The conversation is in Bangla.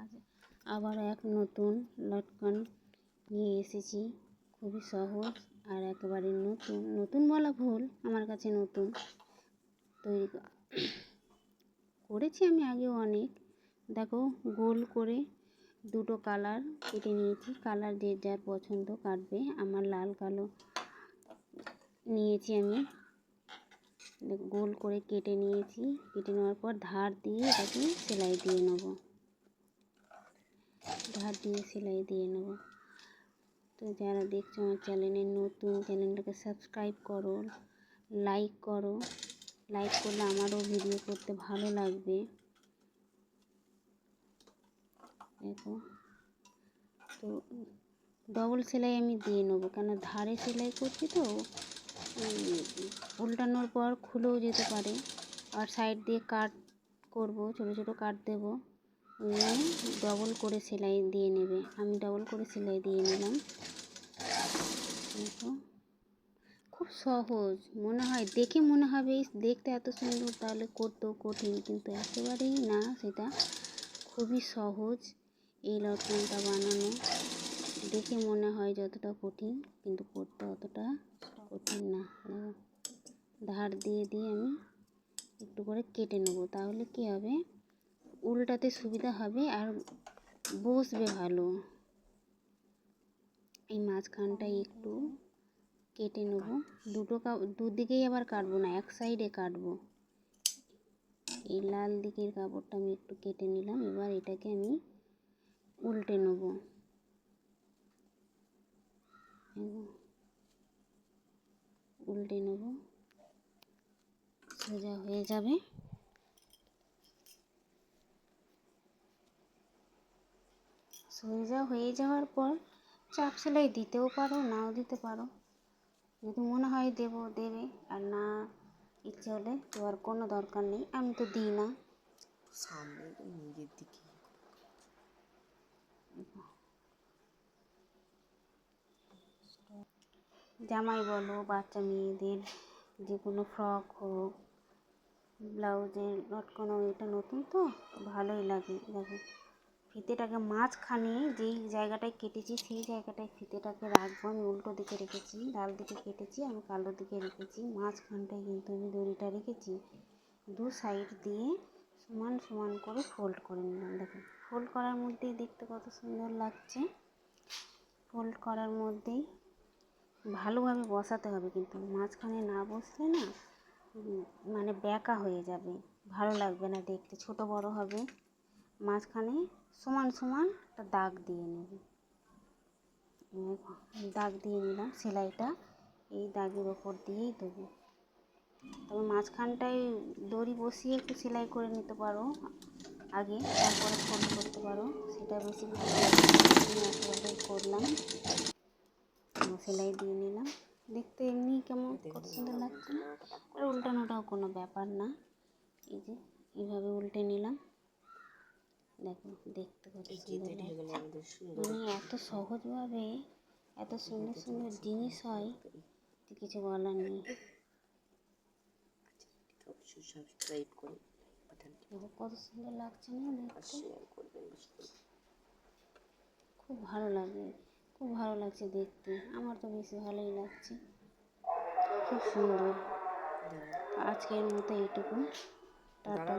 আজ আবার এক নতুন লটকন নিয়ে এসেছি। খুবই সহজ আর একেবারে নতুন। নতুন বলা ভুল, আমার কাছে নতুন। তৈরি করেছি আমি আগেও অনেক। দেখো, গোল করে দুটো কালার কেটে নিয়েছি। কালার যে যার পছন্দ কাটবে। আমার লাল, কালো নিয়েছি আমি। গোল করে কেটে নিয়েছি। কেটে নেওয়ার পর ধার দিয়ে এটাকে সেলাই দিয়ে নেব। ধার দিয়ে সেলাই দিয়ে নেব। তো যারা দেখছ আমার চ্যানেলে নতুন চ্যানেলটাকে সাবস্ক্রাইব করো লাইক করো। লাইক করলে আমারও ভিডিও করতে ভালো লাগবে। দেখো। তো ডবল সেলাই আমি দিয়ে নেব কেন ধারে সেলাই করছি তো উল্টানোর পর খুলেও যেতে পারে। আর সাইড দিয়ে কাট করব, ছোট ছোট কাট দেবো। ডবল করে সেলাই দিয়ে নেবে। আমি ডবল করে সেলাই দিয়ে নিলাম। খুব সহজ। মনে হয়, দেখে মনে হবে দেখতে এত সুন্দর, তাহলে করতেও কঠিন, কিন্তু একেবারেই না, সেটা খুবই সহজ এই লটকনটা বানানো। দেখে মনে হয় যতটা কঠিন, কিন্তু করতে অতটা কঠিন না। ধার দিয়ে দিয়ে আমি একটু করে কেটে নেব। তাহলে কি হবে? উল্টাতে সুবিধা হবে আর বসবে ভালো। এই মাঝখানটায় একটু কেটে নেব। দুটো দুদিকেই আবার কাটবো না, এক সাইডে কাটবো। এই লাল দিকের কাপড়টা আমি একটু কেটে নিলাম, এবার এটাকে আমি উল্টে নেব। উল্টে নেব। সোজা হয়ে যাবে। সোজা হয়ে যাওয়ার পর চাপ সেলাই দিতেও পারো নাও দিতে পারো। যদি মনে হয় দেবো দেবে আর না ইচ্ছে হলে দেওয়ার কোনো দরকার নেই আমি তো দিই না। সামনে নিজের দিকে জামাই বলো বাচ্চা মেয়েদের যে কোনো ফ্রক হোক ব্লাউজের লটকানো এটা নতুন তো ভালোই লাগে দেখো। ফিতেটাকে মাঝখানে যেই জায়গাটায় কেটেছি, সেই জায়গাটায় ফিতেটাকে রাখব। আমি উল্টো দিকে রেখেছি লাল দিকে কেটেছি, আমি কালো দিকে রেখেছি। মাঝখানটায় কিন্তু আমি দড়িটা রেখেছি। দু সাইড দিয়ে সমান সমান করে ফোল্ড করে নিলাম। দেখো ফোল্ড করার মধ্যেই দেখতে কত সুন্দর লাগছে। ফোল্ড করার মধ্যেই ভালোভাবে বসাতে হবে কিন্তু। মাঝখানে না বসলে না মানে ব্যাকা হয়ে যাবে। ভালো লাগবে না দেখতে, ছোট বড় হবে। মাঝখানে সমান সমান একটা দাগ দিয়ে নেবে। দাগ দিয়ে নিলাম, সেলাইটা এই দাগের ওপর দিয়েই দেবো। তবে মাঝখানটায় দড়ি বসিয়ে একটু সেলাই করে নিতে পারো, আগে তারপরে ফোল্ড করতে পারো, সেটা বেশি করলাম। সেলাই দিয়ে নিলাম। দেখতে এমনি কেমন, কত সুন্দর লাগছে না? আর উল্টানোটাও কোনো ব্যাপার না। এই যে, এইভাবে উল্টে নিলাম। দেখো দেখতে কত সুন্দর মানে এত সহজভাবে এত সুন্দর সুন্দর জিনিস হয় কিছু বলার নেই। সাবস্ক্রাইব করে কত সুন্দর লাগছে না দেখতে। খুব ভালো লাগে খুব ভালো লাগছে দেখতে। আমার তো বেশি ভালোই লাগছে। খুব সুন্দর। আজকের মতো এইটুকু টাটা।